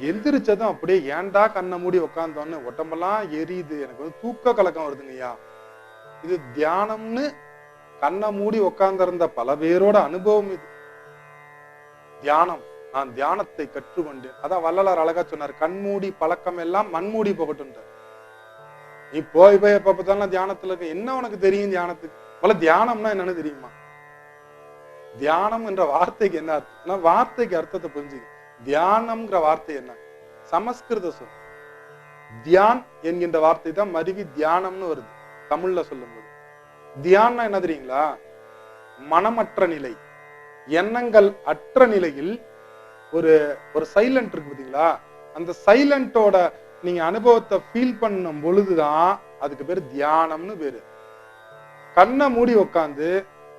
எந்திரிச்சதும் அப்படியே ஏன்டா கண்ணை மூடி உட்காந்தோன்னு உடம்பெல்லாம் எரியுது. எனக்கு வந்து தூக்க கலக்கம் வருதுங்கய்யா இது தியானம்னு கண்ணை மூடி உட்கார்ந்திருந்த பல பேரோட அனுபவம் இது. தியானம். நான் தியானத்தை கற்றுக்கொண்டேன். அதான் வள்ளலார் அழகா சொன்னார் கண்மூடி பழக்கம் எல்லாம் மண்மூடி போகட்டும்ன்றார் நீ போய் போய் எப்ப பார்த்தாலும் தியானத்துல இருக்க என்ன உனக்கு தெரியும் தியானத்துக்கு? முதல்ல தியானம்னா என்னன்னு தெரியுமா? தியானம் என்ற வார்த்தைக்கு என்ன அர்த்தம்? வார்த்தைக்கு அர்த்தத்தை புரிஞ்சுக்க தியானம்ங்கிற வார்த்தை என்ன? சமஸ்கிருத சொல். தியான் என்கின்ற வார்த்தை தான் மருவி தியானம்னு வருது தமிழ்ல சொல்லும்போது. தியான்னா என்ன தெரியுங்களா? மனமற்ற நிலை. எண்ணங்கள் அற்ற நிலையில் ஒரு ஒரு சைலண்ட் இருக்கு பார்த்தீங்களா? அந்த சைலண்டோட நீங்க அனுபவத்தை ஃபீல் பண்ணும் பொழுதுதான் அதுக்கு பேர் தியானம்னு பேரு. கண்ணை மூடி உட்காந்து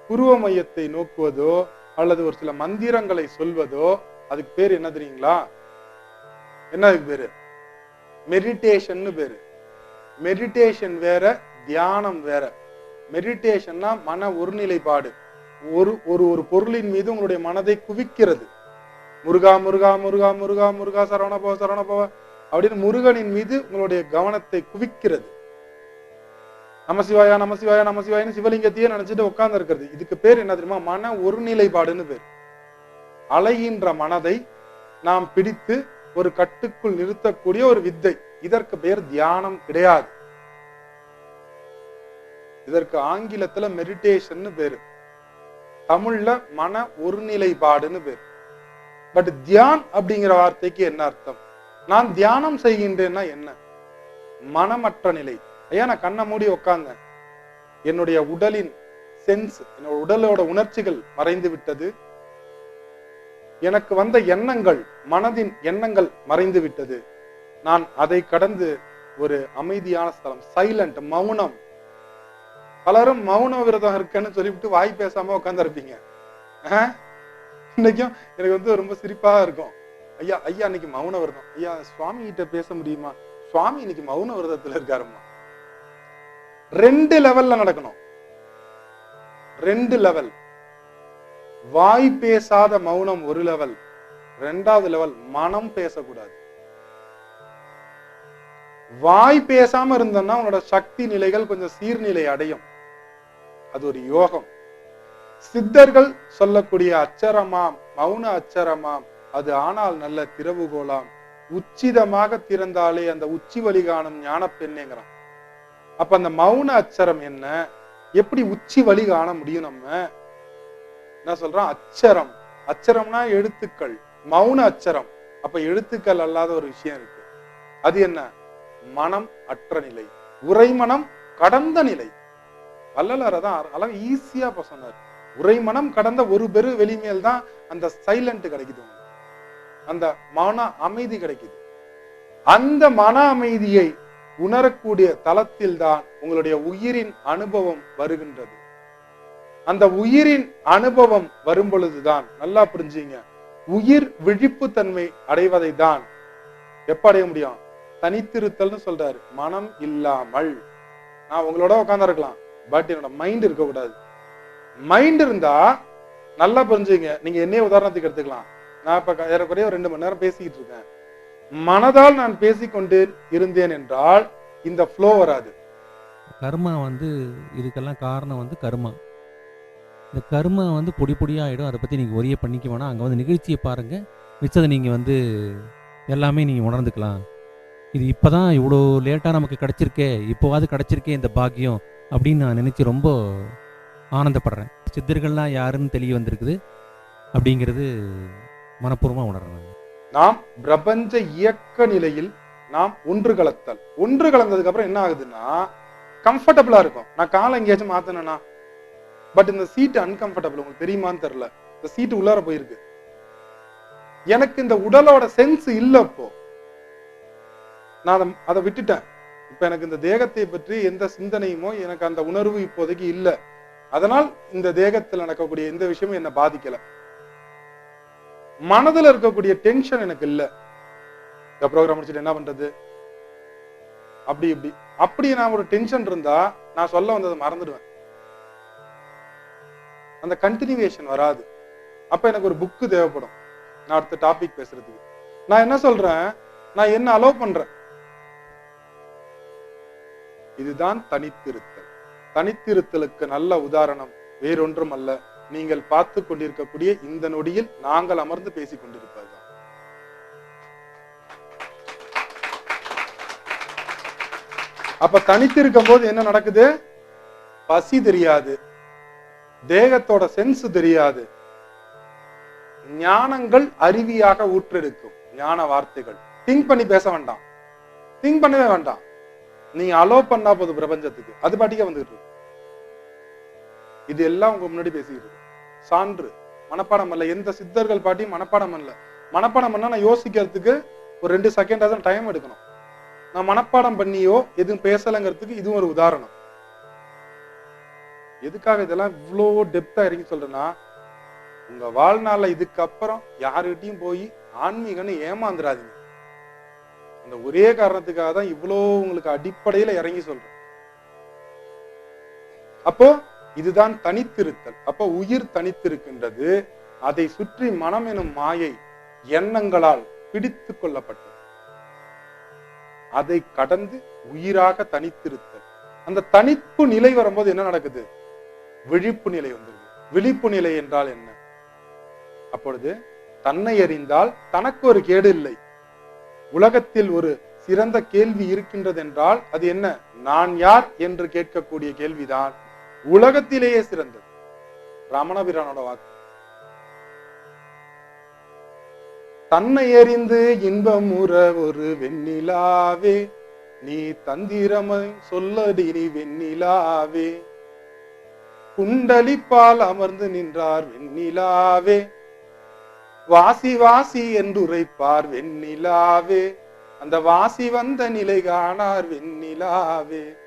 குருவ மையத்தை நோக்குவதோ அல்லது ஒரு சில மந்திரங்களை சொல்வதோ அதுக்கு பேர் என்ன தெரியுங்களா? என்ன அதுக்கு பேரு? மெடிடேஷன் பேரு. மெடிடேஷன் வேற தியானம் வேற. மெடிடேஷன்னா மன ஒருநிலைப்பாடு. ஒரு ஒரு ஒரு பொருளின் மீது உங்களுடைய மனதை குவிக்கிறது. முருகா முருகா முருகா முருகா முருகா சரவண போவ சரவண போவ அப்படின்னு முருகனின் மீது உங்களுடைய கவனத்தை குவிக்கிறது. நமசிவாயா நமசிவாயா நமசிவாயின்னு சிவலிங்கத்தையே நினைச்சிட்டு உட்கார்ந்து இருக்கிறது இதுக்கு பேர் என்ன தெரியுமா? மன ஒருநிலைப்பாடுன்னு பேர். அலைகின்ற மனதை நாம் பிடித்து ஒரு கட்டுக்குள் நிறுத்தக்கூடிய ஒரு வித்தை. இதற்கு பெயர் தியானம் கிடையாது. இதற்கு ஆங்கிலத்துல மெடிடேஷன் பேரு. தமிழ்ல மன ஒருநிலைப்பாடுன்னு பேரு. பட் தியான் அப்படிங்கிற வார்த்தைக்கு என்ன அர்த்தம்? நான் தியானம் செய்கின்றேன்னா என்ன? மனமற்ற நிலை. ஐயா நான் கண்ணை மூடி உட்கார்ந்தேன் என்னுடைய உடலின் சென்ஸ் என்னோட உடலோட உணர்ச்சிகள் மறைந்து விட்டது. எனக்கு வந்த எண்ணங்கள் மனதின் எண்ணங்கள் மறைந்து விட்டது நான் அதை கடந்து ஒரு அமைதியான ஸ்தலம் சைலண்ட் மௌனம். பலரும் மௌன விரதம் இருக்கேன்னு சொல்லிவிட்டு வாய் பேசாம உட்காந்துருப்பீங்க இன்னைக்கும் எனக்கு வந்து ரொம்ப சிரிப்பா இருக்கும். ஐயா ஐயா இன்னைக்கு மௌன விரதம். ஐயா சுவாமி கிட்ட பேச முடியுமா? சுவாமி இன்னைக்கு மௌன விரதத்துல இருக்காருமா ரெண்டு லெவல்ல நடக்கணும். ரெண்டு லெவல் வாய் பேசாத மௌனம் ஒரு லெவல் ரெண்டாவது லெவல் மனம் பேசக்கூடாது. வாய் பேசாம இருந்தோம்னா உன்னோட சக்தி நிலைகள் கொஞ்சம் சீர்நிலை அடையும். அது ஒரு யோகம். சித்தர்கள் சொல்லக்கூடிய அச்சரமாம் மௌன அச்சரமாம் அது ஆனால் நல்ல திறவுகோலாம் உச்சிதமாக திறந்தாலே அந்த உச்சி வழி காணும் ஞான பெண்ணேங்கிறான் அப்ப அந்த மௌன அச்சரம் என்ன? எப்படி உச்சி வழி காண முடியும் நம்ம? என்ன சொல்றான்? அச்சரம். அச்சரம்னா எழுத்துக்கள். மௌன அச்சரம். அப்ப எழுத்துக்கள் அல்லாத ஒரு விஷயம் இருக்கு. அது என்ன? மனம் அற்ற நிலை. உரைமனம் கடந்த நிலை. வள்ளலார் தான் அளவு ஈஸியா இப்ப சொன்னார். உரைமனம் கடந்த ஒரு பெரு வெளிமேல் தான் அந்த சைலண்ட் கிடைக்குது அந்த மன அமைதி கிடைக்குது. அந்த மன அமைதியை உணரக்கூடிய தளத்தில் தான் உங்களுடைய உயிரின் அனுபவம் வருகின்றது. அந்த உயிரின் அனுபவம் வரும் பொழுதுதான் நல்லா புரிஞ்சுங்க. உயிர் விழிப்பு தன்மை அடைவதை தான் எப்ப அடைய முடியும்? தனித்திருத்தல்னு சொல்றாரு. மனம் இல்லாமல். நான் உங்களோட உட்கார்ந்து இருக்கலாம் பட் என்னோட மைண்ட் இருக்கக்கூடாது. மைண்ட் இருந்தா நல்லா புரிஞ்சுங்க. நீங்க என்னைய உதாரணத்துக்கு எடுத்துக்கலாம். நான் இப்ப ஏறக்குறைய ஒரு ரெண்டு மணி நேரம் பேசிக்கிட்டு இருக்கேன். மனதால் நான் பேசிக்கொண்டு இருந்தேன் என்றால் இந்த ஃப்ளோ வராது. கர்மா வந்து இதுக்கெல்லாம் காரணம் வந்து கர்மா. இந்த கருமை வந்து பொடி பொடியாகிடும் அதை பற்றி நீங்கள் ஒரே பண்ணிக்க வேணாம். அங்கே வந்து நிகழ்ச்சியை பாருங்கள் மிச்சதை நீங்கள் வந்து எல்லாமே நீங்கள் உணர்ந்துக்கலாம். இது இப்போ தான் இவ்வளோ லேட்டாக நமக்கு கிடச்சிருக்கே. இப்போவாது கிடச்சிருக்கே இந்த பாக்கியம் அப்படின்னு நான் நினச்சி ரொம்ப ஆனந்தப்படுறேன். சித்தர்கள்லாம் யாருன்னு தெளிய வந்திருக்குது. அப்படிங்கிறது மனப்பூர்வமாக உணர்றேன் நாம் பிரபஞ்ச இயக்க நிலையில் நாம் ஒன்று கலத்தல். ஒன்று கலந்ததுக்கு அப்புறம் என்ன ஆகுதுன்னா கம்ஃபர்டபுளா இருக்கும். நான் காலை எங்கேயாச்சும் மாற்றினேன்னா பட் இந்த சீட் அன்கம்ஃபர்டபுள் உங்களுக்கு தெரியுமான்னு தெரியல. இந்த சீட்டு உள்ளார போயிருக்கு. எனக்கு இந்த உடலோட சென்ஸ் இல்ல இப்போ. நான் அதை அதை விட்டுட்டேன். இப்ப எனக்கு இந்த தேகத்தை பற்றி எந்த சிந்தனையுமோ எனக்கு அந்த உணர்வு இப்போதைக்கு இல்ல. அதனால் இந்த தேகத்தில் நடக்கக்கூடிய எந்த விஷயமும் என்ன பாதிக்கல. மனதுல இருக்கக்கூடிய டென்ஷன் எனக்கு இல்ல. இந்த ப்ரோக்ராம் முடிச்சுட்டு என்ன பண்றது? அப்படி இப்படி. அப்படி நான் ஒரு டென்ஷன் இருந்தா நான் சொல்ல வந்ததை மறந்துடுவேன். அந்த கண்டினியூவேஷன் வராது. அப்ப எனக்கு ஒரு புக்கு தேவைப்படும். நான் அடுத்த டாபிக் பேசுறதுக்கு. நான் என்ன சொல்றேன்? நான் என்ன அலோவ் பண்றேன்? இதுதான் தனித்திருத்தல். தனித்திருத்தலுக்கு நல்ல உதாரணம் வேறொன்றும் அல்ல. நீங்கள் பார்த்து கொண்டிருக்கக்கூடிய இந்த நொடியில் நாங்கள் அமர்ந்து பேசிக் கொண்டிருப்பது அப்ப தனித்திருக்கும் போது என்ன நடக்குது? பசி தெரியாது. தேகத்தோட சென்ஸ் தெரியாது. ஞானங்கள் அருவியாக ஊற்றெடுக்கும் ஞான வார்த்தைகள். திங்க் பண்ணி பேச வேண்டாம். திங்க் பண்ணவே வேண்டாம். நீங்க அலோ பண்ணா போதும் பிரபஞ்சத்துக்கு. அது பாட்டிக்கே வந்துகிட்டு இது எல்லாம் உங்க முன்னாடி பேசிக்கிட்டு இருக்கு சான்று. மனப்பாடம் அல்ல. எந்த சித்தர்கள் பாட்டியும் மனப்பாடம் அல்ல மனப்பாடம் பண்ணா நான் யோசிக்கிறதுக்கு ஒரு ரெண்டு செகண்டாவது தான் டைம் எடுக்கணும். நான் மனப்பாடம் பண்ணியோ எதுவும் பேசலைங்கிறதுக்கு இதுவும் ஒரு உதாரணம். எதுக்காக இதெல்லாம் இவ்வளோ டெப்தா இறங்கி சொல்றேன்னா உங்க வாழ்நாள இதுக்கப்புறம் யாருகிட்டயும் போய் ஆன்மீகம்னு ஏமாந்துடாதீங்க அந்த ஒரே காரணத்துக்காக தான் இவ்வளோ உங்களுக்கு அடிப்படையில இறங்கி சொல்றேன். அப்போ இதுதான் தனித்திருத்தல். அப்போ உயிர் தனித்திருக்கின்றது அதை சுற்றி மனம் எனும் மாயை எண்ணங்களால் பிடித்து கொள்ளப்பட்டது. அதை கடந்து உயிராக தனித்திருத்தல். அந்த தனிப்பு நிலை வரும்போது என்ன நடக்குது? விழிப்பு நிலை வந்துருது விழிப்பு நிலை என்றால் என்ன? அப்பொழுது தன்னை அறிந்தால் தனக்கு ஒரு கேடு இல்லை. உலகத்தில் ஒரு சிறந்த கேள்வி இருக்கின்றது என்றால் அது என்ன? நான் யார் என்று கேட்கக்கூடிய கேள்விதான். உலகத்திலேயே சிறந்தது. ரமணபிரானோட வாக்கு. தன்னை அறிந்து இன்பமுற ஒரு வெண்ணிலாவே நீ தந்திரமை சொல்லடி நீ வெண்ணிலாவே. குண்டலிப்பால் அமர்ந்து நின்றார் வெண்ணிலாவே. வாசி வாசி என்று உரைப்பார் வெண்ணிலாவே. அந்த வாசி வந்த நிலை காணார் வெண்ணிலாவே.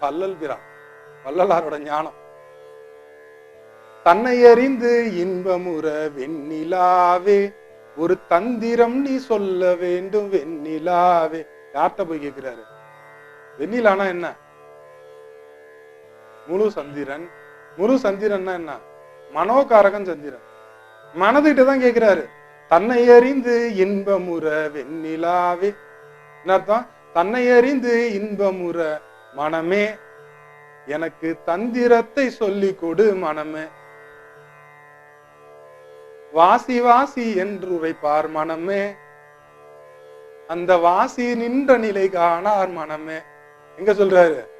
பல்லல் பிரான் வள்ளலாரோட ஞானம். தன்னை அறிந்து இன்பமுற வெண்ணிலாவே. ஒரு தந்திரம் நீ சொல்ல வேண்டும் வெண்ணிலாவே. யார்கிட்ட போய் கேட்கிறாரு? வெண்ணிலானா என்ன? முழு சந்திரன். முழு சந்திரன்னா என்ன? மனோகாரகன் சந்திரன். மனதுகிட்ட தான் கேட்கிறாரு தன்னை அறிந்து இன்பமுற வெண்ணிலாவே. என்ன அர்த்தம்? தன்னை அறிந்து இன்பமுற மனமே. எனக்கு தந்திரத்தை சொல்லி கொடு மனமே. வாசி வாசி என்று உரைப்பார் மனமே. அந்த வாசி நின்ற நிலை காணார் மனமே. எங்க சொல்றாரு?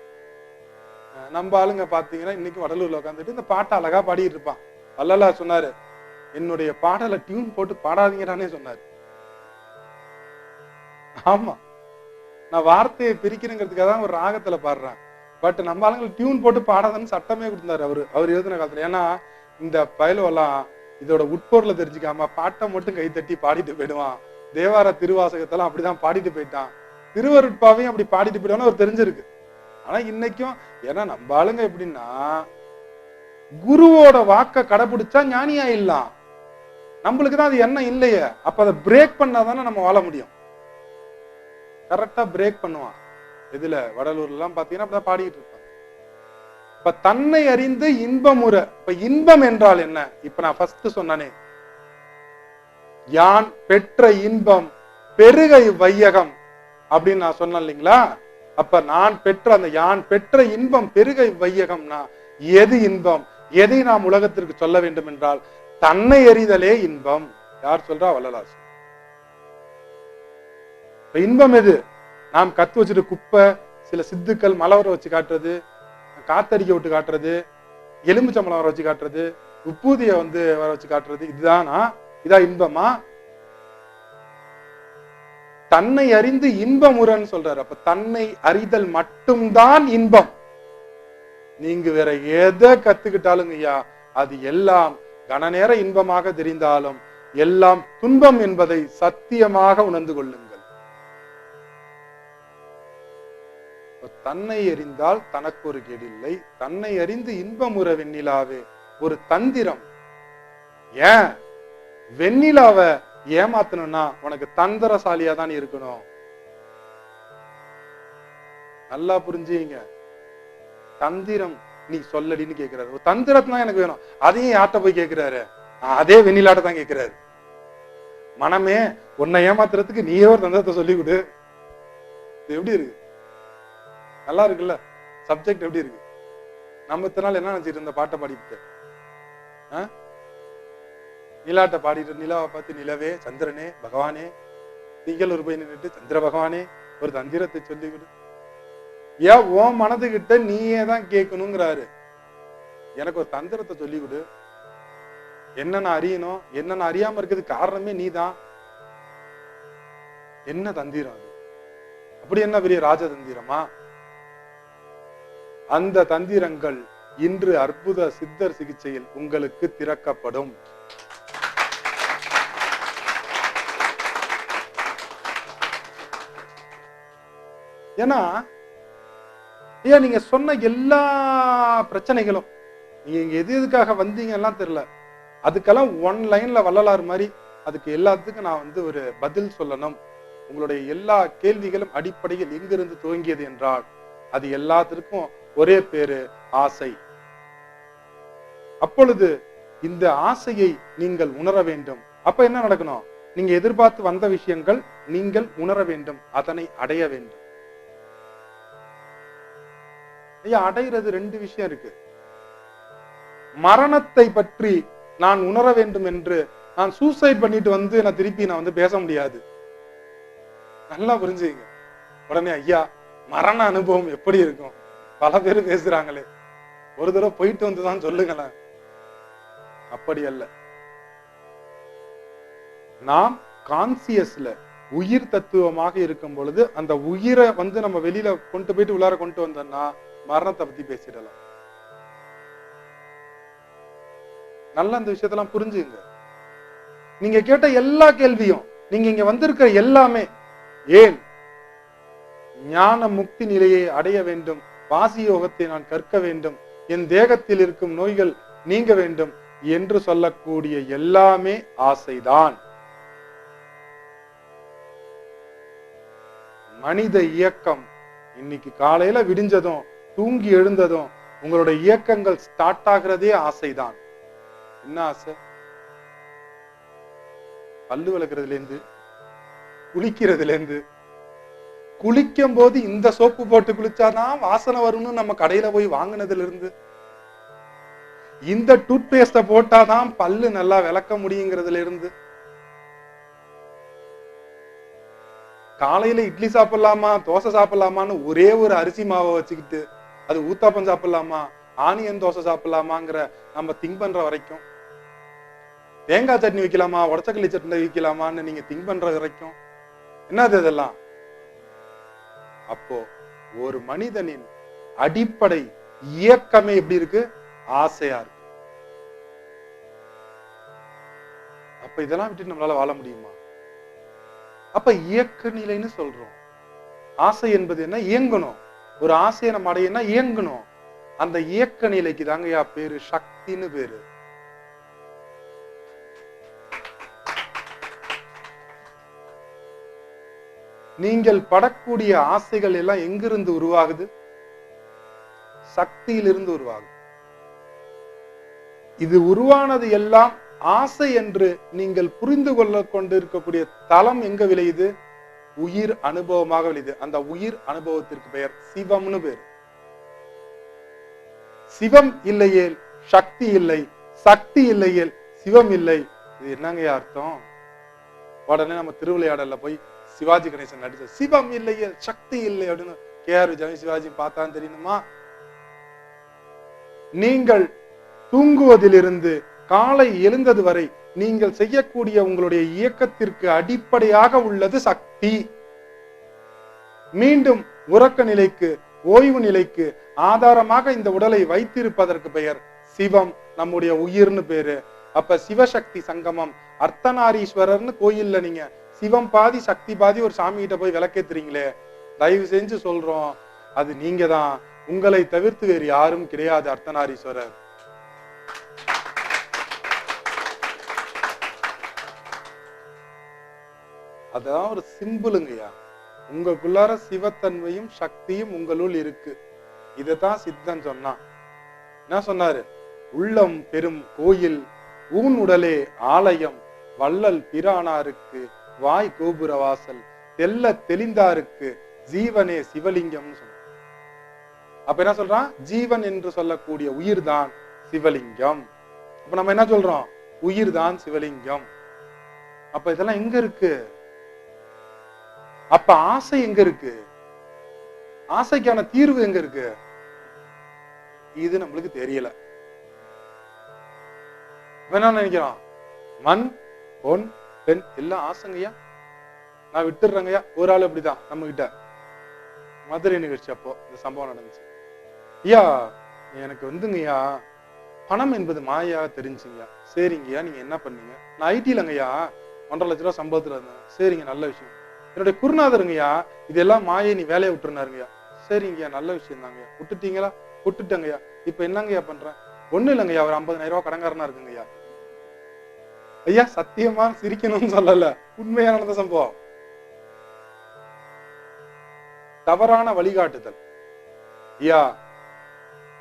நம்ம ஆளுங்க பாத்தீங்கன்னா இன்னைக்கு வடலூர்ல உட்காந்துட்டு இந்த பாட்டை அழகா பாடிட்டு இருப்பான். வள்ளலார் சொன்னாரு என்னுடைய பாடலை டியூன் போட்டு பாடாதீங்கடானே சொன்னாரு. ஆமா. நான் வார்த்தையை பிரிக்கிறேங்கிறதுக்காக தான் ஒரு ராகத்துல பாடுறேன். பட் நம்ம ஆளுங்களை டியூன் போட்டு பாடாதன்னு சட்டமே கொடுத்தாரு அவரு அவர் எழுதின காலத்துல. ஏன்னா இந்த பயலுவெல்லாம் இதோட உட்பொருளை தெரிஞ்சுக்காம பாட்டை மட்டும் கை தட்டி பாடிட்டு போயிடுவான். தேவார திருவாசகத்தெல்லாம் அப்படிதான் பாடிட்டு போயிட்டான். திருவருட்பாவையும் அப்படி பாடிட்டு போயிடுவான்னு அவர் தெரிஞ்சிருக்கு. ஆனா இன்னைக்கும் ஏன்னா நம்ம ஆளுங்க எப்படின்னா குருவோட வாக்க கடைபிடிச்சா ஞானியா இல்லாம் நம்மளுக்கு தான் அது எண்ணம் இல்லையே. அப்ப அதை பிரேக் பண்ணாதானே நம்ம வாழ முடியும். கரெக்டா பிரேக் பண்ணுவான். இதுல வடலூர்ல எல்லாம் பாத்தீங்கன்னா அப்படிதான் பாடிட்டு இருப்பாங்க. இப்ப தன்னை அறிந்து இன்பமுறை இப்ப இன்பம் என்றால் என்ன? இப்ப நான் ஃபர்ஸ்ட் சொன்னானே. யான் பெற்ற இன்பம் பெருகை வையகம் அப்படின்னு நான் சொன்னேன் இல்லைங்களா? அப்ப நான் பெற்ற அந்த யான் பெற்ற இன்பம் பெருகை வையகம்னா எது இன்பம்? எதை நாம் உலகத்திற்கு சொல்ல வேண்டும் என்றால் தன்னை எறிதலே இன்பம். யார் சொல்றா? வள்ளலார் இப்ப இன்பம் எது? நாம் கத்து வச்சுட்டு குப்பை சில சித்துக்கள் மலவர வச்சு காட்டுறது காத்தடிக்க விட்டு காட்டுறது எலும்புச்சம்பளம் வர வச்சு காட்டுறது உப்பூதிய வந்து வர வச்சு காட்டுறது இதுதானா? இதா இன்பமா? தன்னை அறிந்து இன்பமுறன்னு சொல்றாரு. அப்ப தன்னை அறிதல் மட்டும்தான் இன்பம். நீங்க வேற எதை கத்துக்கிட்டாலும் ஐயா அது எல்லாம் கனநேர இன்பமாக தெரிந்தாலும் எல்லாம் துன்பம் என்பதை சத்தியமாக உணர்ந்து கொள்ளுங்கள். தன்னை அறிந்தால் தனக்கு ஒரு கெடில்லை. தன்னை அறிந்து இன்பமுற வெண்ணிலாவே ஒரு தந்திரம். ஏன்? வெண்ணிலாவை ஏமாத்தணும்னா உனக்கு தந்திரசாலியா தான் இருக்கணும். நல்லா புரிஞ்சுங்க. தந்திரம் நீ சொல்லடின்னு கேக்குறாரு. ஒரு தந்திரத்தை தான் எனக்கு வேணும். அதையும் யார்கிட்ட போய் கேக்குறாரு. அதே வெண்ணிலாட்ட தான் கேக்குறாரு. மனமே உன்னை ஏமாத்துறதுக்கு நீயே ஒரு தந்திரத்தை சொல்லி கொடு. இது எப்படி இருக்கு? நல்லா இருக்குல்ல? சப்ஜெக்ட் எப்படி இருக்கு? நம்ம இத்தனை நாள் என்ன நினைச்சிட்டு இருந்த பாட்டை பாடிட்டு நிலாட்ட பாடிட்டு நிலாவை பார்த்து நிலவே சந்திரனே பகவானே. நீங்கள் ஒரு போய் நின்றுட்டு சந்திர பகவானே ஒரு தந்திரத்தை சொல்லி கொடு ஏன் உன் மனதுகிட்ட நீயே தான் கேட்கணுங்கிறாரு. எனக்கு ஒரு தந்திரத்தை சொல்லி என்னென்ன என்ன அறியணும்? என்ன அறியாம இருக்கிறதுக்கு காரணமே நீ தான் என்ன தந்திரம் அது? அப்படி என்ன பெரிய ராஜ தந்திரமா அந்த தந்திரங்கள் இன்று அற்புத சித்தர் சிகிச்சையில் உங்களுக்கு திறக்கப்படும். ஏன்னா ஐயா நீங்க சொன்ன எல்லா பிரச்சனைகளும் நீங்க இங்க எது எதுக்காக வந்தீங்க எல்லாம் தெரியல. அதுக்கெல்லாம் ஒன் லைன்ல வள்ளலாறு மாதிரி அதுக்கு எல்லாத்துக்கும் நான் வந்து ஒரு பதில் சொல்லணும். உங்களுடைய எல்லா கேள்விகளும் அடிப்படையில் எங்கிருந்து துவங்கியது என்றால் அது எல்லாத்திற்கும் ஒரே பேரு ஆசை. அப்பொழுது இந்த ஆசையை நீங்கள் உணர வேண்டும். அப்ப என்ன நடக்கணும்? நீங்க எதிர்பார்த்து வந்த விஷயங்கள் நீங்கள் உணர வேண்டும். அதனை அடைய வேண்டும். ஐயா அடைகிறது ரெண்டு விஷயம் இருக்கு. மரணத்தை பற்றி நான் உணர வேண்டும் என்று நான் சூசைட் பண்ணிட்டு வந்து நான் திருப்பி நான் வந்து பேச முடியாது. நல்லா புரிஞ்சுங்க உடனே ஐயா மரண அனுபவம் எப்படி இருக்கும்? பல பேர் பேசுறாங்களே. ஒரு தடவை போயிட்டு வந்துதான் சொல்லுங்களேன். அப்படி அல்ல. நாம் கான்சியஸ்ல உயிர் தத்துவமாக இருக்கும் பொழுது அந்த உயிரை வந்து நம்ம வெளியில கொண்டு போயிட்டு உள்ளார கொண்டு வந்தோம்னா மரணத்தை பத்தி பேசிடலாம். நல்லா அந்த விஷயத்தெல்லாம் புரிஞ்சுங்க. நீங்க கேட்ட எல்லா கேள்வியும் நீங்க இங்க வந்திருக்கிற எல்லாமே ஏன் ஞான முக்தி நிலையை அடைய வேண்டும் வாசி யோகத்தை நான் கற்க வேண்டும் என் தேகத்தில் இருக்கும் நோய்கள் நீங்க வேண்டும் என்று சொல்லக்கூடிய எல்லாமே ஆசைதான். மனித இயக்கம் இன்னைக்கு காலையில விடிஞ்சதும் தூங்கி எழுந்ததும் உங்களோட இயக்கங்கள் ஸ்டார்ட் ஆகிறதே ஆசைதான். என்ன ஆசை? பல்லு விளக்குறதுல இருந்து குளிக்கிறதுல இருந்து குளிக்கும் போது இந்த சோப்பு போட்டு குளிச்சாதான் வாசனை வரும்னு நம்ம கடையில போய் வாங்கினதுல இருந்து இந்த டூத் பேஸ்ட போட்டாதான் பல்லு நல்லா விளக்க முடியுங்கிறதுல இருந்து காலையில இட்லி சாப்பிடலாமா தோசை சாப்பிடலாமான்னு ஒரே ஒரு அரிசி மாவை வச்சுக்கிட்டு அது ஊத்தாப்பம் சாப்பிடலாமா? ஆனியன் தோசை சாப்பிடலாமாங்கிற நம்ம திங்க் பண்ற வரைக்கும். தேங்காய் சட்னி வைக்கலாமா? உடச்சக்கல்லி சட்னி வைக்கலாமான்னு நீங்க திங்க் பண்ற வரைக்கும். என்னது இதெல்லாம்? அப்போ ஒரு மனிதனின் அடிப்படை இயக்கமே எப்படி இருக்கு? ஆசையா இருக்கு. அப்ப இதெல்லாம் விட்டு நம்மளால வாழ முடியுமா? அப்ப இயக்க நிலைன்னு சொல்றோம். ஆசை என்பது என்ன? இயங்கணும். ஒரு ஆசையை நம்ம அடையனா இயங்கணும். அந்த இயக்க நிலைக்கு தாங்கயா பேரு? சக்தின்னு பேரு. நீங்கள் படக்கூடிய ஆசைகள் எல்லாம் எங்கிருந்து உருவாகுது? சக்தியிலிருந்து உருவாகுது. இது உருவானது எல்லாம் ஆசை என்று நீங்கள் புரிந்து கொள்ள கொண்டிருக்கக்கூடிய தளம் எங்க விளையுது? உயிர் அனுபவமாக விளையுது அந்த உயிர் அனுபவத்திற்கு பெயர் சிவம்னு பேர். சிவம் இல்லையேல் சக்தி இல்லை சக்தி இல்லையேல் சிவம் இல்லை. இது என்னங்க அர்த்தம்? உடனே நம்ம திருவிளையாடல்ல போய் சிவாஜி கணேசன் நடிச்ச சிவம் இல்லையே சக்தி இல்லை அப்படின்னு கே ஆர் விஜய் சிவாஜி பார்த்தான்னு தெரியணுமா நீங்கள் தூங்குவதிலிருந்து காலை எழுந்தது வரை நீங்கள் செய்யக்கூடிய உங்களுடைய இயக்கத்திற்கு அடிப்படையாக உள்ளது சக்தி. மீண்டும் உறக்க நிலைக்கு ஓய்வு நிலைக்கு ஆதாரமாக இந்த உடலை வைத்திருப்பதற்கு பெயர் சிவம் நம்முடைய உயிர்னு பேரு. அப்ப சிவசக்தி சங்கமம் அர்த்தநாரீஸ்வரர்னு கோயில்ல நீங்க சிவம் பாதி சக்தி பாதி ஒரு சாமி கிட்ட போய் விளக்கேத்துறீங்களே. தயவு செஞ்சு சொல்றோம் அது நீங்க தான் உங்களை தவிர்த்து வேறு யாரும் கிடையாது அர்த்தநாரீஸ்வரர். அதான் ஒரு சிம்பிளுங்கய்யா. உங்களுக்குள்ளார சிவத்தன்மையும் சக்தியும் உங்களுள் இருக்கு. இதைத்தான் சித்தன் சொன்னான். என்ன சொன்னாரு? உள்ளம் பெரும் கோயில் ஊன் உடலே ஆலயம் வள்ளல் பிரானாருக்கு வாய் கோபுர வாசல் தெல்ல தெளிந்தாருக்கு ஜீவனே சிவலிங்கம்னு சொன்னான். அப்ப என்ன சொல்றான்? ஜீவன் என்று சொல்லக்கூடிய உயிர்தான் சிவலிங்கம். அப்ப நம்ம என்ன சொல்றோம்? உயிர்தான் சிவலிங்கம். அப்ப இதெல்லாம் எங்க இருக்கு? அப்ப ஆசை எங்க இருக்கு? ஆசைக்கான தீர்வு எங்க இருக்கு? இது நம்மளுக்கு தெரியல. இப்ப என்ன நினைக்கிறோம் மண் பொன் பெண் எல்லாம் ஆசைங்கய்யா? நான் விட்டுடுறேங்கய்யா? ஒரு ஆள் அப்படிதான் நம்ம கிட்ட மதுரை நிகழ்ச்சி அப்போ இந்த சம்பவம் நடந்துச்சு. ஐயா எனக்கு வந்துங்கய்யா பணம் என்பது மாயா தெரிஞ்சுங்கய்யா. சரிங்கய்யா நீங்க என்ன பண்ணீங்க? நான் ஐடிலங்கய்யா ஒன்றரை லட்ச ரூபா சம்பளத்துல இருந்தேன். சரிங்க நல்ல விஷயம். என்னுடைய குருநாதருங்கய்யா இதெல்லாம் மாயை நீ வேலையை விட்டுருனாருங்கய்யா சரிங்கய்யா நல்ல விஷயம் தாங்கய்யா விட்டுட்டீங்களா? விட்டுட்டேங்கய்யா. இப்ப என்னங்கய்யா பண்றேன்? ஒண்ணு இல்லைங்கய்யா ஒரு ஐம்பதாயிரம் ரூபாய் கடங்காரனா இருக்குங்கய்யா. ஐயா சத்தியமா சிரிக்கணும்னு சொல்லல. உண்மையா நடந்த சம்பவம். தவறான வழிகாட்டுதல். ஐயா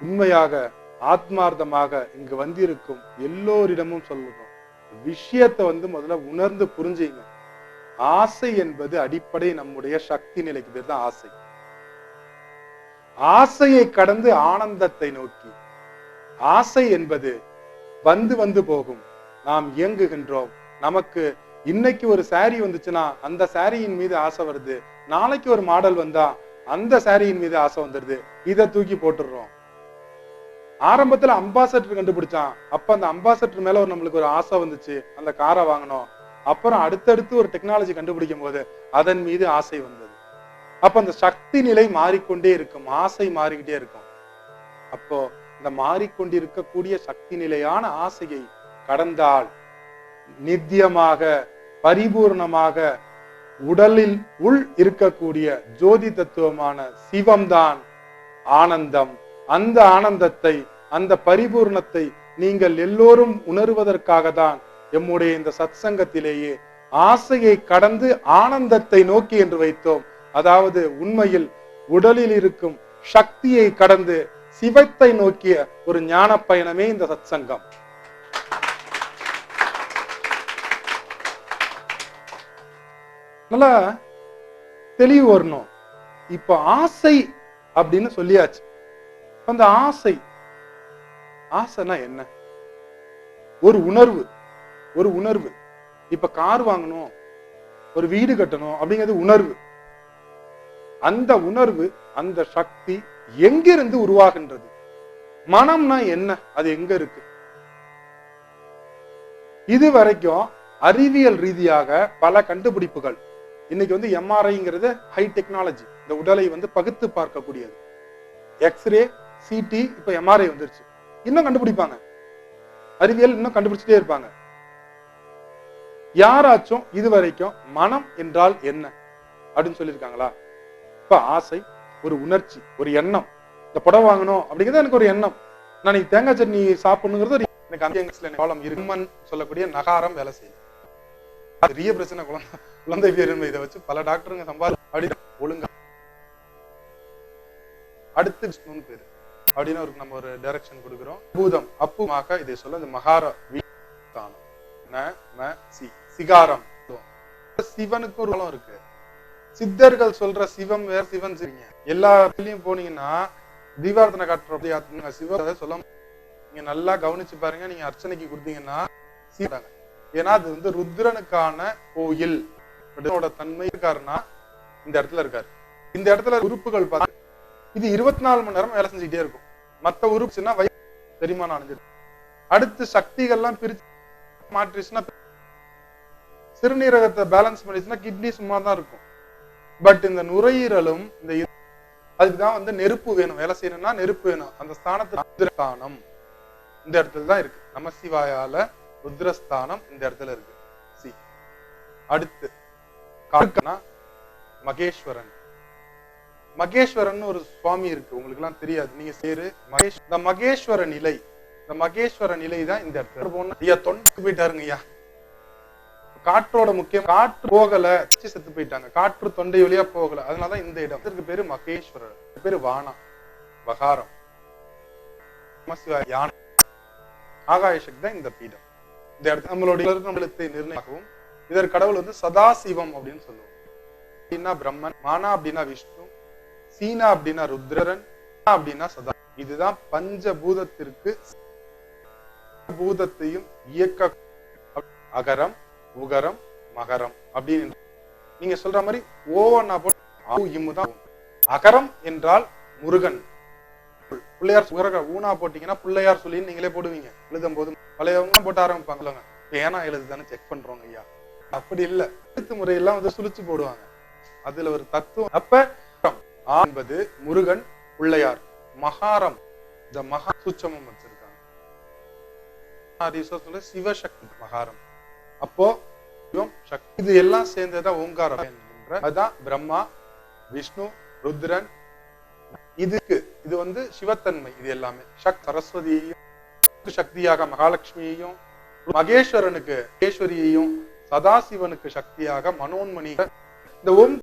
உண்மையாக ஆத்மார்த்தமாக இங்கு வந்திருக்கும் எல்லோரிடமும் சொல்லணும் விஷயத்தை வந்து முதல்ல உணர்ந்து புரிஞ்சுங்க. ஆசை என்பது அடிப்படை நம்முடைய சக்தி நிலைக்கு பேர் தான் ஆசை. ஆசையை கடந்து ஆனந்தத்தை நோக்கி. ஆசை என்பது வந்து வந்து போகும். நாம் இயங்குகின்றோம். நமக்கு இன்னைக்கு ஒரு சாரி வந்துச்சுன்னா அந்த சாரியின் மீது ஆசை வருது. நாளைக்கு ஒரு மாடல் வந்தா அந்த சாரியின் மீது ஆசை வந்துடுது இதை தூக்கி போட்டுடுறோம். ஆரம்பத்துல அம்பாசடர் கண்டுபிடிச்சான். அப்ப அந்த அம்பாசடர் மேல ஒரு நம்மளுக்கு ஒரு ஆசை வந்துச்சு. அந்த காரை வாங்கினோம் அப்புறம் அடுத்தடுத்து ஒரு டெக்னாலஜி கண்டுபிடிக்கும் போது அதன் மீது ஆசை வந்தது. அப்ப அந்த சக்தி நிலை மாறிக்கொண்டே இருக்கும். ஆசை மாறிக்கிட்டே இருக்கும். அப்போ இந்த மாறிக்கொண்டிருக்கக்கூடிய சக்தி நிலையான ஆசையை கடந்தால் நித்தியமாக பரிபூர்ணமாக உடலில் உள் இருக்கக்கூடிய ஜோதி தத்துவமான சிவம்தான் ஆனந்தம். அந்த ஆனந்தத்தை அந்த பரிபூர்ணத்தை நீங்கள் எல்லோரும் உணர்வதற்காக தான் எம்முடைய இந்த சத்சங்கத்திலேயே ஆசையை கடந்து ஆனந்தத்தை நோக்கி என்று வைத்தோம். அதாவது உண்மையில் உடலில் இருக்கும் சக்தியை கடந்து சிவத்தை நோக்கிய ஒரு ஞான பயணமே இந்த சத்சங்கம். நல்லா தெளிவு வரணும். இப்ப ஆசை அப்படின்னு சொல்லியாச்சு. அந்த ஆசை ஆசைனா என்ன? ஒரு உணர்வு. ஒரு உணர்வு. இப்ப கார் வாங்கணும் ஒரு வீடு கட்டணும் அப்படிங்கிறது உணர்வு. அந்த உணர்வு அந்த சக்தி எங்கிருந்து உருவாகின்றது? மனம்னா என்ன? அது எங்க இருக்கு? இது வரைக்கும் அறிவியல் ரீதியாக பல கண்டுபிடிப்புகள். இன்னைக்கு வந்து எம்ஆர்ஐங்கிறது ஹை டெக்னாலஜி இந்த உடலை வந்து பகுத்து பார்க்கக்கூடியது. எக்ஸ்ரே சிடி இப்ப எம்ஆர்ஐ வந்துருச்சு. இன்னும் கண்டுபிடிப்பாங்க. அறிவியல் இன்னும் கண்டுபிடிச்சிட்டே இருப்பாங்க. யாராச்சும் இது வரைக்கும் மனம் என்றால் என்ன? அப்படின்னு சொல்லியிருக்காங்களா? இப்ப ஆசை ஒரு உணர்ச்சி ஒரு எண்ணம். இந்த புடவை வாங்கணும் அப்படிங்கிறது எனக்கு ஒரு எண்ணம். நான் இன்னைக்கு தேங்காய் சட்னி சாப்பிடணுங்கிறது ஒரு எனக்கு அந்த காலம் இருமன் சொல்லக்கூடிய நகாரம் வேலை செய்யும் அது பெரிய பிரச்சனை குழந்தை குழந்தை பேருமை இதை வச்சு பல டாக்டருங்க சம்பாதி அப்படி ஒழுங்கா. அடுத்து விஷ்ணுன்னு பேரு. அப்படின்னு ஒரு நம்ம ஒரு டைரக்ஷன் கொடுக்குறோம். பூதம் அப்புமாக இதை சொல்ல இந்த மகார வீதானம் ந ம சி. சிகாரம். சிவனுக்கு ஒரு குலம் இருக்கு. சித்தர்கள் சொல்ற சிவம் வேற சிவன் சரிங்க எல்லா இதுலயும் போனீங்கன்னா தீபார்த்தனை காட்டுற சிவ சொல்ல நீங்க நல்லா கவனிச்சு பாருங்க. நீங்க அர்ச்சனைக்கு கொடுத்தீங்கன்னா சீதாங்க ஏன்னா அது வந்து ருத்ரனுக்கான கோயில். தன்மை இருக்காருன்னா இந்த இடத்துல இருக்காரு. இந்த இடத்துல உறுப்புகள் பார்த்து இது இருபத்தி நாலு மணி நேரம் வேலை செஞ்சுக்கிட்டே இருக்கும். மத்த உறுப்புச்சுன்னா வய செரிமானம் அடைஞ்சிடும் அடுத்து சக்திகள்லாம் பிரிச்சு மாற்றிச்சுன்னா சிறுநீரகத்தை பேலன்ஸ் பண்ணிச்சுன்னா கிட்னி சும்மா தான் இருக்கும். பட் இந்த நுரையீரலும் இந்த அதுக்குதான் வந்து நெருப்பு வேணும். வேலை செய்யணும்னா நெருப்பு வேணும். அந்த ஸ்தானத்துல இந்த இடத்துல தான் இருக்கு. நமசிவாயால ருத்ரஸ்தானம் இந்த இடத்துல இருக்கு. சி. அடுத்து காக்கனா மகேஸ்வரன். மகேஸ்வரன் ஒரு சுவாமி இருக்கு. உங்களுக்கு எல்லாம் தெரியாது. நீங்க சேரு மகேஷ் இந்த மகேஸ்வர நிலை இந்த மகேஸ்வர நிலை தான் இந்த இடத்துல போனா ஐயா தொண்டைக்கு போயிட்டாருங்க ஐயா காற்றோட முக்கியம் காற்று போகல செத்து போயிட்டாங்க. காற்று தொண்டை வழியா போகல. அதனாலதான் இந்த இடம். இதற்கு பேரு மகேஸ்வரர். பேரு வானா. வகாரம். யானை. ஆகாயசக்தி தான் இந்த பீடம். இந்த இடத்துல நம்மளுடைய நம்மளுக்கு நிர்ணயமாகவும் இதற்கு கடவுள் வந்து சதாசிவம் அப்படின்னு சொல்லுவோம் அப்படின்னா பிரம்மன் மானா அப்படின்னா விஷ்ணு சீனா அப்படின்னா ருத்ரன் அப்படின்னா சதா. இதுதான் பஞ்சபூதத்திற்கு பூதத்தையும் இயக்க அகரம் உகரம் மகரம் அப்படின்னு நீங்க சொல்ற மாதிரி ஓவன்னா போட்டு இம்மு தான். அகரம் என்றால் முருகன். பிள்ளையார் சுகர ஊனா போட்டீங்கன்னா பிள்ளையார் சொல்லி நீங்களே போடுவீங்க. எழுதும் போது பழையவங்க போட்டு ஆரம்பிப்பாங்க. சொல்லுங்க பேனா செக் பண்றோங்க ஐயா. அப்படி இல்ல. எழுத்து முறையெல்லாம் வந்து சுழிச்சு போடுவாங்க. அதுல ஒரு தத்துவம். அப்ப என்பது முருகன் பிள்ளையார் மகாரம். இந்த மகா சுச்சமம் வச்சிருக்காங்க. சிவசக்தி மகாரம். அப்போ சக்தி இது எல்லாம் சேர்ந்ததான் ஓங்காரம் அதுதான் பிரம்மா விஷ்ணு ருத்ரன். இதுக்கு இது வந்து சிவத்தன்மை இது எல்லாமே. சக் சரஸ்வதியையும் சக்தியாக மகாலட்சுமியையும் மகேஸ்வரனுக்கு மகேஸ்வரியையும் சதாசிவனுக்கு சக்தியாக மனோன்மணி. இந்த ஓம்